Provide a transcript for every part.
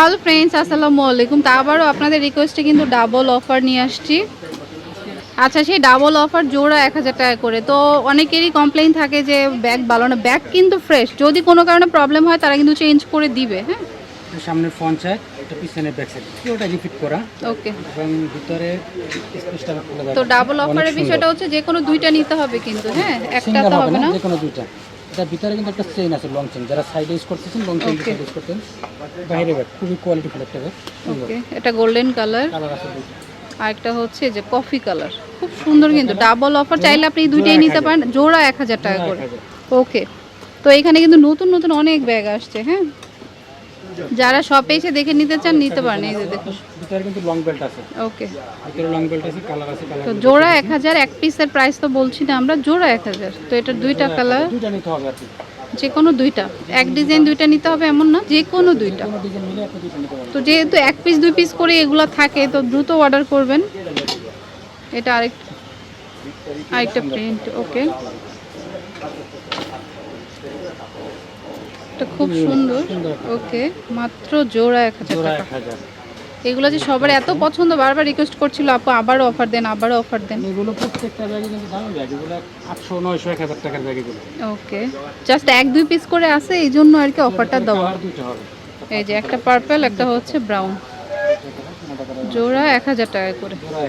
Hello friends আসসালামু আলাইকুম। তা আবারও আপনাদের রিকোয়েস্টে কিন্তু ডাবল অফার নিয়ে আসছি। আচ্ছা সেই ডাবল অফার জোড়া এক হাজার টাকা করে। তো অনেকেরই কমপ্লেইন থাকে যে ব্যাগ ভালো না। ব্যাগ কিন্তু ফ্রেশ যদি কোনো কারণে প্রবলেম হয় তারা কিন্তু চেঞ্জ করে দিবে হ্যাঁ? এটা সামনের ফ্রন্ট সাইড এটা ব্যাক সাইড পুরোটা করা। ওকে এবং ভিতরে স্পেসটা তো ডাবল অফারের বিষয়টা হচ্ছে যে কোনো দুইটা নিতে হবে কিন্তু হ্যাঁ? একটা তো হবে না। যে কোনো দুইটা। এটা ভিতরে কিন্তু একটা চেইন আছে লং চেইন যারা সাইড ইউজ করতেছেন লং চেইন Okay. ইউজ করতেন বাইরে ব্যাগ খুবই কোয়ালিটি ফুল একটা ব্যাগ ওকে এটা গোল্ডেন কালার কালার আছে দুইটা আর একটা হচ্ছে যে কফি কালার খুব সুন্দর কিন্তু ডাবল অফার চাইলে আপনি এই দুইটাই নিতে পারেন। জোড়া এক হাজার টাকা করে। ওকে তো এখানে কিন্তু নতুন নতুন অনেক ব্যাগ আসছে হ্যাঁ? যারা শপে এসে দেখে নিতে চান নিতে পারেন এই যে দেখুন। ভিতরে কিন্তু লং বেল্ট আছে। ওকে ভিতরে লং বেল্ট আছে কালার আছে কালার তো জোড়া এক হাজার এক পিসের প্রাইস তো বলছি না আমরা জোড়া এক হাজার। তো এটা দুইটা কালার দুইটা নিতে হবে কি। যে কোনো দুইটা। এক ডিজাইন দুইটা নিতে হবে এমন না যে কোনো দুইটা। আপনি তো যেহেতু এক পিস দুই পিস করে এগুলো থাকে তো দ্রুত অর্ডার করবেন। এটা আরেক আরেকটা প্রিন্ট ওকে এটা খুব সুন্দর। ওকে মাত্র জোড়া এক হাজার টাকা। এগুলো যে সবার এত পছন্দ বারবার রিকোয়েস্ট করছিল আপু আবারও অফার দেন আবারও অফার দেন। এগুলো প্রত্যেকটা ব্যাগে কিন্তু দামি ব্যাগ এগুলো আটশো নয়শো এক হাজার টাকার ব্যাগ এগুলো ওকে জাস্ট এক দুই পিস করে আছে এই জন্য আর কি অফারটা দেওয়া। এই যে একটা পার্পল একটা হচ্ছে ব্রাউন জোড়া এক হাজার টাকা করে। জোড়া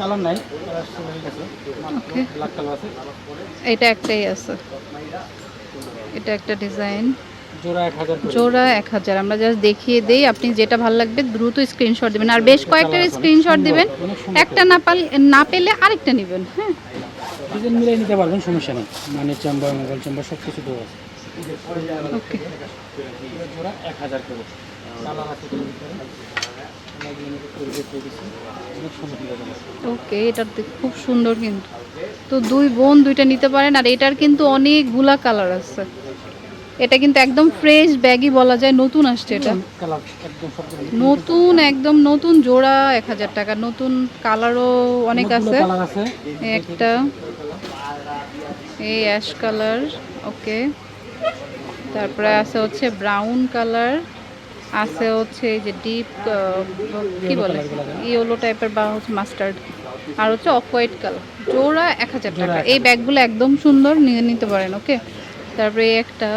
কালার নাই। কালার শুরু গেছে ওকে ব্ল্যাক কালার আছে। এটা একটাই আছে। এটা একটা ডিজাইন জোড়া এক হাজার জোড়া এক হাজার। আমরা জাস্ট দেখিয়ে দেই আপনি যেটা ভালো লাগবে দ্রুত স্ক্রিনশট দিবেন। আর বেশ কয়েকটার স্ক্রিনশট দিবেন। একটা না পাল না পেলে আরেকটা নেবেন হ্যাঁ। ডিজাইন মিলিয়ে নিতে পারবেন সমস্যা নেই। মানে চেম্বার মোবাইল চেম্বার সব কিছু দেওয়া আছে। ওকে জোড়া এক হাজার করে। এটার অনেক ওকে এটা খুব সুন্দর কিন্তু। তো দুই বোন দুইটা নিতে পারেন আর এটার কিন্তু অনেকগুলা কালার আছে। এটা কিন্তু একদম ফ্রেশ ব্যাগই বলা যায় নতুন আসছে এটা। নতুন একদম নতুন জোড়া এক হাজার টাকা নতুন কালারও অনেক আছে। একটা এই অ্যাশ কালার ওকে। তারপরে আছে হচ্ছে ব্রাউন কালার আছে হচ্ছে এই যে ডিপ কি বলে? ইয়েলো টাইপের বা হচ্ছে মাস্টার্ড আর হচ্ছে অফ হোয়াইট কালার জোড়া এক হাজার টাকা। এই ব্যাগগুলো একদম সুন্দর নিয়ে নিতে পারেন ওকে তারপরে একটা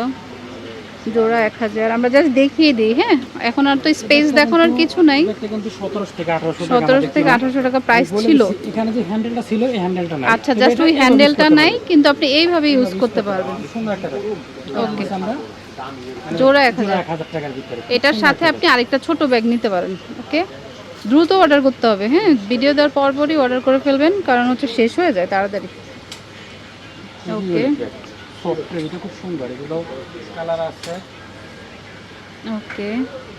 জোড়া এক হাজার। আমরা জাস্ট দেখিয়ে দিই হ্যাঁ? এখন আর তো স্পেস দেখানোর কিছু নাই। সতেরোশো থেকে আঠারোশো টাকা প্রাইস ছিল। এখানে যে হ্যান্ডেলটা ছিল এই হ্যান্ডেলটা নাই। আচ্ছা জাস্ট ওই হ্যান্ডেলটা নাই কিন্তু আপনি এইভাবে ইউজ করতে পারবেন। ওকে আমরা জোড়া এক হাজার। এটার সাথে আপনি আরেকটা ছোট ব্যাগ নিতে পারেন ওকে দ্রুত অর্ডার করতে হবে হ্যাঁ? ভিডিও দেওয়ার পরপরই অর্ডার করে ফেলবেন কারণ হচ্ছে শেষ হয়ে যায় তাড়াতাড়ি। ওকে এটা খুব সুন্দর এগুলো কালার আছে। Okay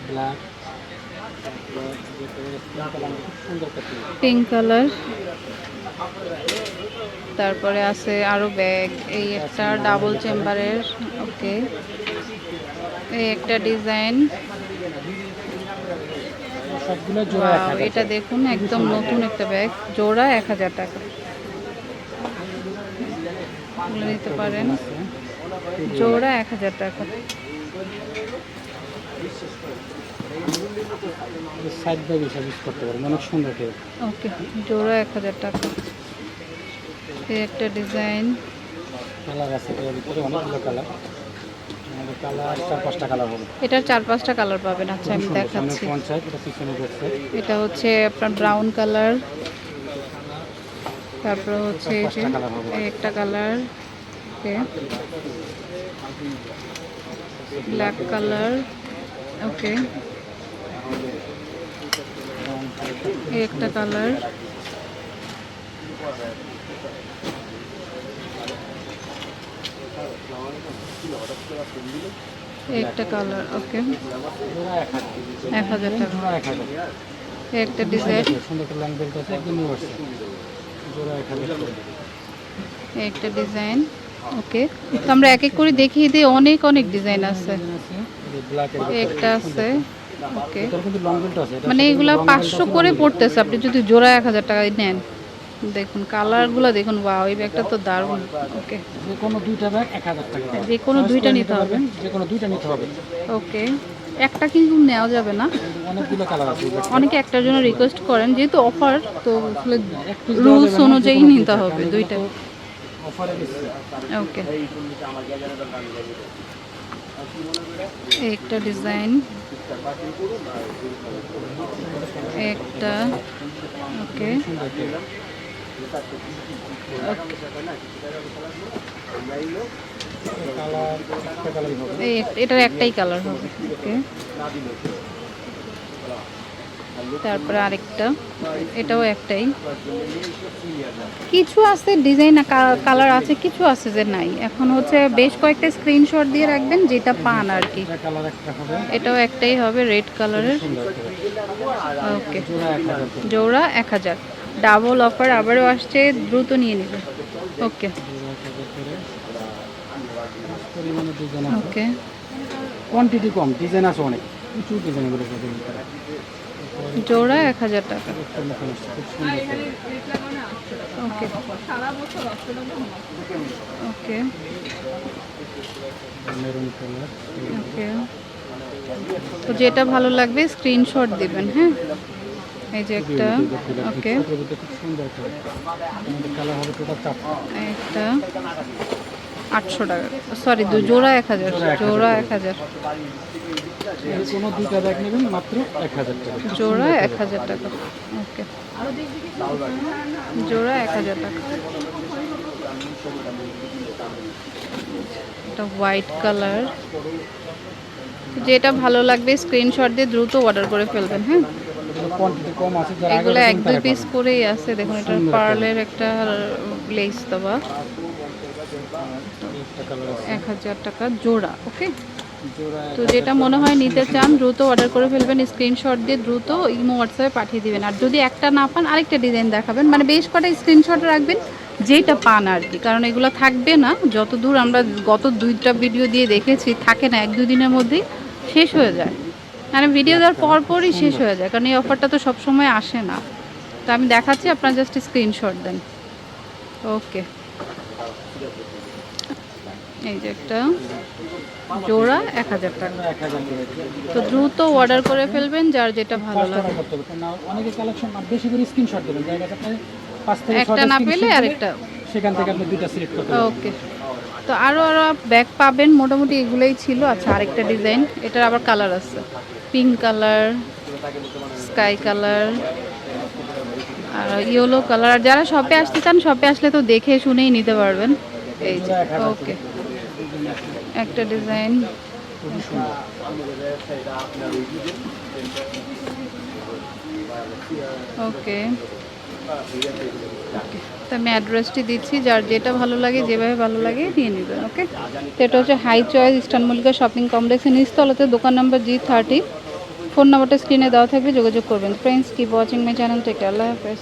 black. পিঙ্ক কালার তারপরে আছে আরও ব্যাগ এই একটা ডাবল চেম্বারের ওকে এই একটা ডিজাইন। জোড়া এটা দেখুন একদম নতুন একটা ব্যাগ জোড়া এক হাজার টাকা। নিতে পারেন। জোড়া এক হাজার টাকা। সাইড ব্যাগ হিসাবে ইউজ করতে পারেন অনেক সুন্দর ওকে জোড়া এক হাজার টাকা। এই একটা ডিজাইন। কালার আছে এর ভিতরে অনেকগুলো কালার এটার চার পাঁচটা কালার পাবেন আচ্ছা আমি দেখাচ্ছি। এটা হচ্ছে আপনার ব্রাউন কালার তারপর হচ্ছে একটা colour okay. Black colour okay. একটা কালার। একটা কালার ওকে। এক হাজার টাকা। একটা ডিজাইন। সুন্দর একটা লং বেল্ট আছে একদম জোড়া এক হাজার। একটা ডিজাইন ওকে। তো আমরা এক এক করে দেখিয়ে দিই অনেক অনেক ডিজাইন আছে। একটা আছে ওকে। মানে এগুলা পাঁচশো করে পড়তেছে আপনি যদি জোড়া এক হাজার টাকায় নেন। দেখুন কালারগুলো দেখুন ওয়াও এই ব্যাগটা তো দারুণ। ওকে যে কোনো দুইটা ব্যাগ এক হাজার টাকা। যে কোনো দুইটা নিতে হবে। যে কোনো দুইটা নিতে হবে। ওকে একটা কিন্তু নেওয়া যাবে না। অনেকগুলো কালার আছে অনেকে একটার জন্য রিকোয়েস্ট করেন যেহেতু অফার তো আসলে রুলস না, অনুযায়ী নিতে হবে দুইটা। ওকে একটা ডিজাইন একটা ওকে এটার একটাই কালার হবে ওকে তারপরে আরেকটা, এটাও একটাই। কিছু আছে ডিজাইন কালার আছে, কিছু আছে যে নাই। এখন হচ্ছে বেশ কয়েকটা স্ক্রিনশট দিয়ে রাখবেন, যেটা পান আর কি। এটাও একটাই হবে রেড কালারের ওকে জোড়া এক হাজার। ডাবল অফার আবারও আসছে, দ্রুত নিয়ে নেবে। ওকে ওকে কোয়ান্টিটি কম ডিজাইন আছে অনেক। প্রচুর ডিজাইন। জোড়া এক হাজার টাকা। ওকে ওকে ওকে তো যেটা ভালো লাগবে স্ক্রিনশট দিবেন হ্যাঁ? এই যে একটা ওকে একটা আটশো টাকা সরি দু, জোড়া এক হাজার, জোড়া এক হাজার। কোনো দুইটা ব্যাগ নেবেন মাত্র এক হাজার টাকা। জোড়া এক হাজার টাকা। ওকে। জোড়া এক হাজার টাকা। এটা হোয়াইট কালার। যেটা ভালো লাগবে স্ক্রিনশট দিয়ে দ্রুত অর্ডার করে ফেলবেন হ্যাঁ? এগুলো এক দুই পিস করেই আছে। দেখুন এটা পার্লের একটা লেস দেওয়া। এক হাজার টাকা জোড়া ওকে? তো যেটা মনে হয় নিতে চান দ্রুত অর্ডার করে ফেলবেন স্ক্রিনশট দিয়ে দ্রুত ইমো হোয়াটসঅ্যাপে পাঠিয়ে দিবেন। আর যদি একটা না পান আরেকটা ডিজাইন দেখাবেন। মানে বেশ কটা স্ক্রিনশট রাখবেন যেটা পান আর কি। কারণ এগুলো থাকবে না। যত দূর আমরা গত দুইটা ভিডিও দিয়ে দেখেছি থাকে না এক দুই দিনের মধ্যেই শেষ হয়ে যায়। মানে ভিডিও দেওয়ার পর পরই শেষ হয়ে যায়। কারণ এই অফারটা তো সবসময় আসে না। তো আমি দেখাচ্ছি আপনারা জাস্ট স্ক্রিনশট দেন। ওকে এই যে একটা জোড়া এক হাজার টাকা। তো দ্রুত অর্ডার করে ফেলবেন যার যেটা ভালো লাগে। অনেকে কালেকশন বেশি করে স্ক্রিনশট দেবেন। একটা না পেলে আরেকটা। সেখান থেকে আপনি দুইটা সিলেক্ট করতে ওকে তো আরও আরও ব্যাগ পাবেন মোটামুটি এগুলোই ছিল। আচ্ছা আরেকটা ডিজাইন এটার আবার কালার আছে। পিঙ্ক কালার স্কাই কালার আর ইয়েলো কালার আর যারা শপে আসতে চান শপে আসলে তো দেখে শুনেই নিতে পারবেন। এই যে ওকে একটা ডিজাইন। ওকে। ওকে। তো আমি অ্যাড্রেসটি দিচ্ছি যার যেটা ভালো লাগে যেভাবে ভালো লাগে নিয়ে নেবেন ওকে? তো এটা হচ্ছে High Choice Eastern Mallika shopping কমপ্লেক্সের নিচতলাতে দোকান নাম্বার জি থার্টি ফোন নাম্বারটা স্ক্রিনে দেওয়া থাকবে যোগাযোগ করবেন। Friends keep watching my channel take আল্লাহ হাফেজ।